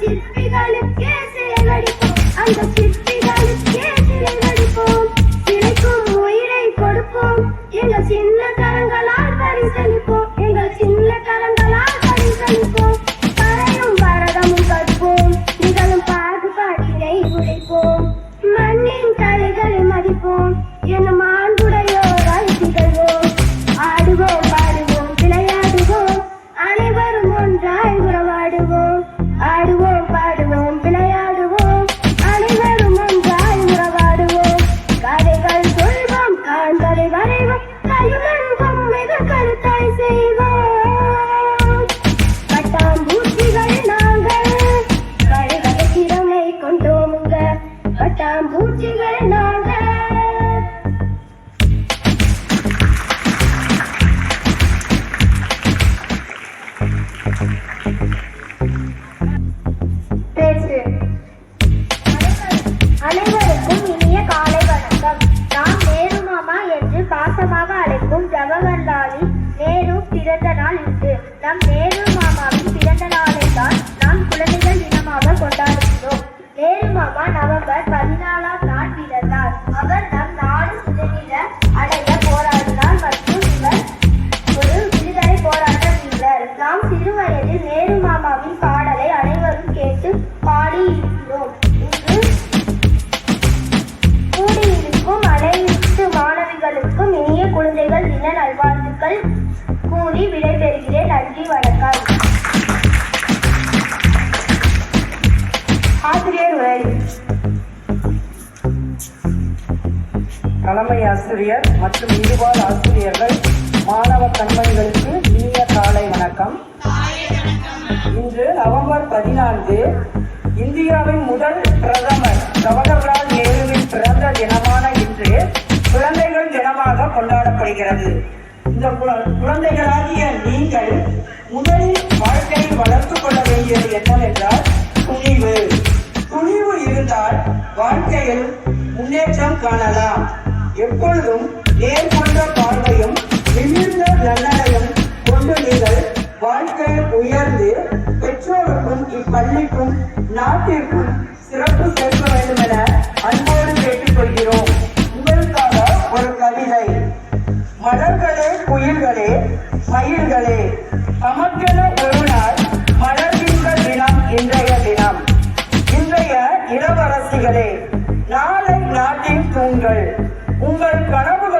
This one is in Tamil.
சிற்பிகளுக்கே சிலைவடிப்போம் அந்த சிற்பிகளுக்கே சிலைவடிப்போம் சிலைக்கும் உயிரை கொடுப்போம். எங்கள் சின்ன கரங்களால் பரிசளிப்போம். எங்கள் சின்ன கரங்களால் பரிசளிப்போம். கரையும் பரதமும் கற்போம். நிகழும் பாகுபாட்டினை உடைப்போம். மண்ணின் கலைகளை மதிப்போம். என்னும் பட்டாம்பூச்சிகள் நாங்கள் அனைவருக்கும் இனிய காலை வணக்கம். நாம் நேரு மாமா என்று பாசமாக அழைக்கும் ஜவஹர்லாலின் நேரு பிறந்த நாள் இன்று. நம் நேரு மாமாவின் பிறந்த நாள் நேரு மாமா நவம்பர் பதினாலாம் நாள் பிறந்தார். அவர் நம் நாடு சுதந்திர அடைய போராடினார் மற்றும் இவர் ஒரு விடுதலை போராட்ட வீரர் நாம் சிறுவயதில் நேரு மாமாவின் பாடலை அனைவரும் கேட்டு பாடி இருக்கிறோம் இன்று கூடியிருக்கும் அனைத்து மாணவிகளுக்கும் இனிய குழந்தைகள் தின நல்வாழ்த்துக்கள் கூறி விடைபெறுகிறேன். நன்றி வணக்கம். தலைமை ஆசிரியர் மற்றும் இருபால் ஆசிரியர்கள் மாணவ கண்மணிகளுக்கு இனிய காலை வணக்கம். இன்று நவம்பர் பதினான்கு இந்தியாவின் முதல் பிரதமர் ஜவஹர்லால் நேருவின் பிறந்த தினமான இன்று குழந்தைகள் தினமாக கொண்டாடப்படுகிறது. இந்த குழந்தைகளாகிய நீங்கள் முதலில் வாழ்க்கையை வளர்த்துக் கொள்ள வேண்டியது என்னவென்றால் துணிவு. துணிவு இருந்தால் வாழ்க்கையில் முன்னேற்றம் காணலாம். எப்பொழுதும் நேர்கொண்ட பார்வையும் நிமிர்ந்த நன்னடையும் கொண்டு நீங்கள் வாழ்க்கையில் உயர்ந்து பெற்றோருக்கும் இப்பள்ளிக்கும் நாட்டிற்கும் சிறப்பு சேர்க்க வேண்டும் என அன்போடு கேட்டுக்கொள்கிறோம். உங்களுக்காக ஒரு கவிதை. மலர்களே குயில்களே மயில்களே உங்கள் கனவுகளுக்குள்